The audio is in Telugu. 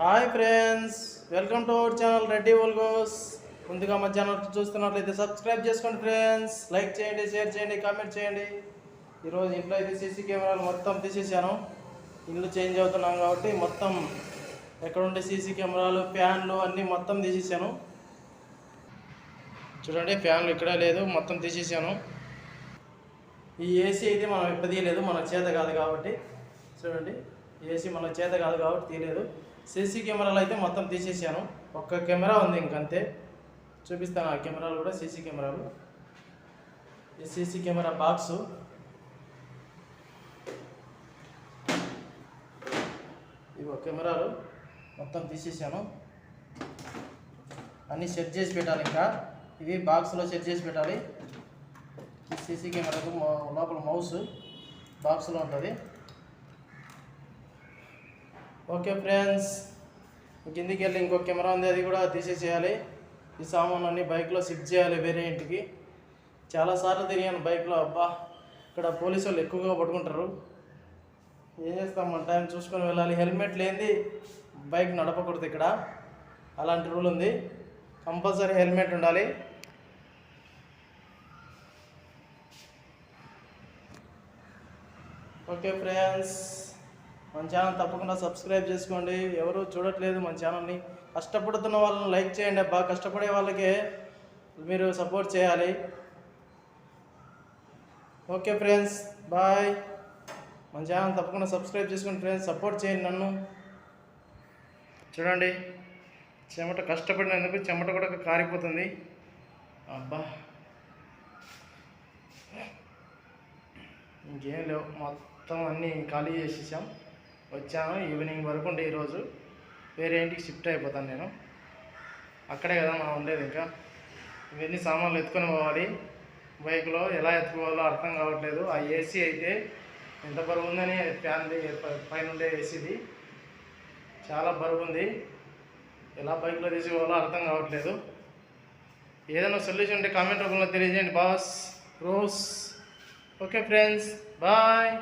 Hi friends welcome to our channel Reddy vlogs ముందుగా మా ఛానల్ చూస్తున్నట్లయితే సబ్స్క్రైబ్ చేసుకోండి ఫ్రెండ్స్. లైక్ చేయండి షేర్ చేయండి కామెంట్ చేయండి. ఈరోజు ఇంట్లో అయితే సీసీ కెమెరాలు మొత్తం తీసేసాను ఇల్లు చేంజ్ అవుతున్నాం కాబట్టి మొత్తం ఎక్కడుండే సీసీ కెమెరాలు ఫ్యాన్లు అన్నీ మొత్తం తీసేసాను చూడండి ఫ్యాన్లు ఇక్కడ లేదు మొత్తం తీసేసాను ఈ ఏసీ అయితే మనం ఇప్పదీయలేదు తీయలేదు మన చేత కాదు కాబట్టి. చూడండి. ఏసీ మన చేత కాదు కాబట్టి తీయలేదు. సీసీ కెమెరాలు అయితే మొత్తం తీసేసాను. ఒక్క కెమెరా ఉంది ఇంకంతే. చూపిస్తాను ఆ కెమెరాలు కూడా సీసీ కెమెరాలు. ఈ సీసీ కెమెరా బాక్సు. ఇవి కెమెరాలు మొత్తం తీసేసాను. అన్నీ సెట్ చేసి పెట్టాలి ఇంకా. ఇవి బాక్స్లో సెట్ చేసి పెట్టాలి. ఈ సీసీ కెమెరాకు లోపల మౌస్ బాక్స్లో ఉంటుంది. ఓకే ఫ్రెండ్స్ కిందికి వెళ్ళి ఇంకో కెమెరా ఉంది అది కూడా తీసేసేయాలి. ఈ సామాన్ అన్ని బైక్లో షిఫ్ట్ చేయాలి వేరే ఇంటికి. చాలాసార్లు తిరిగాను బైక్లో అబ్బా! ఇక్కడ పోలీసు వాళ్ళు ఎక్కువగా పట్టుకుంటారు. ఏం చేస్తాం మన టైం చూసుకొని వెళ్ళాలి. హెల్మెట్ లేనిది బైక్ నడపకూడదు ఇక్కడ. అలాంటి రూల్ ఉంది. కంపల్సరీ హెల్మెట్ ఉండాలి. Okay friends. మన ఛానల్ తప్పకుండా సబ్స్క్రైబ్ చేసుకోండి. ఎవరు చూడట్లేదు మన ఛానల్ని. కష్టపడుతున్న వాళ్ళని లైక్ చేయండి బాగా కష్టపడే వాళ్ళకే మీరు సపోర్ట్ చేయాలి. Okay friends bye. మన ఛానల్ తప్పకుండా సబ్స్క్రైబ్ చేసుకోండి ఫ్రెండ్స్ సపోర్ట్ చేయండి నన్ను. చూడండి చెమట కష్టపడినందుకు చెమట కూడా కారిపోతుంది. అబ్బా. ఇంకేం లేవు. మొత్తం అన్నీ ఖాళీ చేసేసాం. వచ్చాను ఈవినింగ్ వరకు ఉండే ఈరోజు. వేరే ఇంటికి షిఫ్ట్ అయిపోతాను నేను. అక్కడే కదా మనం ఉండేది ఇంకా. ఇవన్నీ సామాన్లు ఎత్తుకొని పోవాలి. బైక్లో ఎలా ఎత్తుకోవాలో అర్థం కావట్లేదు. ఆ ఏసీ అయితే ఎంత బరువు ఉందని ఫ్యాన్ది పైన ఉండే ఏసీది. చాలా బరువు ఉంది ఎలా బైక్లో తీసుకోవాలో అర్థం కావట్లేదు. ఏదైనా సొల్యూషన్ ఉంటే కామెంట్ రూపంలో తెలియజేయండి బాస్ రోస్. Okay friends bye.